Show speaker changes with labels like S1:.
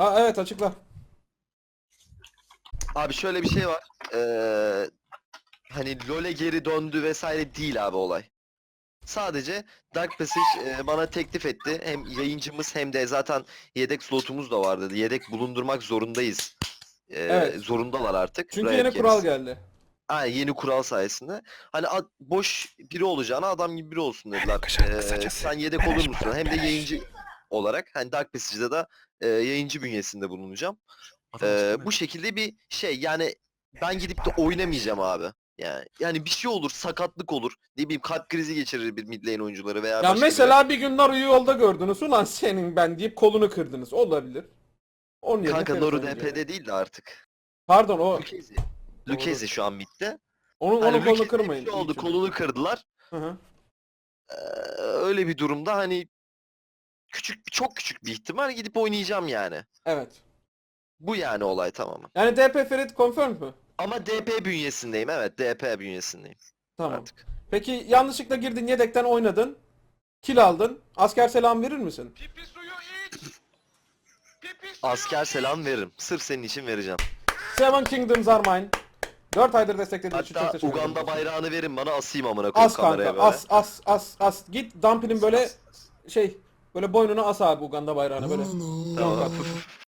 S1: Aa evet açıkla.
S2: Abi şöyle bir şey var. Ee, hani LoL'e geri döndü vesaire değil abi olay. Sadece Dark Passage e, bana teklif etti. Hem yayıncımız hem de zaten yedek slotumuz da var dedi. Yedek bulundurmak zorundayız. Ee,
S1: Evet.
S2: Zorundalar artık.
S1: Çünkü
S2: Riot
S1: yeni
S2: Games.
S1: kural geldi.
S2: Ha, yeni kural sayesinde. Hani ad- boş biri olacağına adam gibi biri olsun dediler. Ee, sen yedek olur musun? Hem de yayıncı olarak hani Dark Passage'da da e, yayıncı bünyesinde bulunacağım.
S3: Üstüne-
S2: bu şekilde bir şey yani ben gidip de oynamayacağım abi. Yani yani bir şey olur, sakatlık olur. Ne bileyim kalp krizi geçirir bir mid lane oyuncuları veya
S1: Ya
S2: başka
S1: mesela bir gün Naru'yu yolda gördünüz. Ulan senin ben deyip kolunu kırdınız. Olabilir. Onun yerine
S2: Kanka
S1: oynayacak.
S2: DP'de değil de artık.
S1: Pardon o
S2: Lucchesi. Lucchesi şu an midde.
S1: onun,
S2: Hani
S1: onun kolunu
S2: Lucchesi'de bir
S1: kırmayın.
S2: şey oldu,
S1: İyi
S2: kolunu kırdılar.
S1: Hı hı.
S2: Ee, öyle bir durumda hani küçük çok küçük bir ihtimal gidip oynayacağım yani.
S1: Evet.
S2: Bu yani olay tamamen.
S1: Yani DP Ferit confirmed mü?
S2: Ama DP bünyesindeyim evet DP bünyesindeyim
S1: Tamam.
S2: artık.
S1: Peki yanlışlıkla girdin yedekten oynadın. Kill aldın. Asker selam verir misin?
S3: Pipi suyu iç. Pipi suyu
S2: Asker selam veririm. Sırf senin için vereceğim.
S1: Seven Kingdoms are mine. 4 aydır desteklediğin için çok
S2: Hatta
S1: teşekkür ederim.
S2: Uganda bayrağını verin bana asayım amına koyayım
S1: As
S2: kameraya
S1: kanka
S2: böyle.
S1: as as as as. Git Dumpy'nin böyle şey böyle boynuna as abi Uganda bayrağını böyle.
S2: Tamam.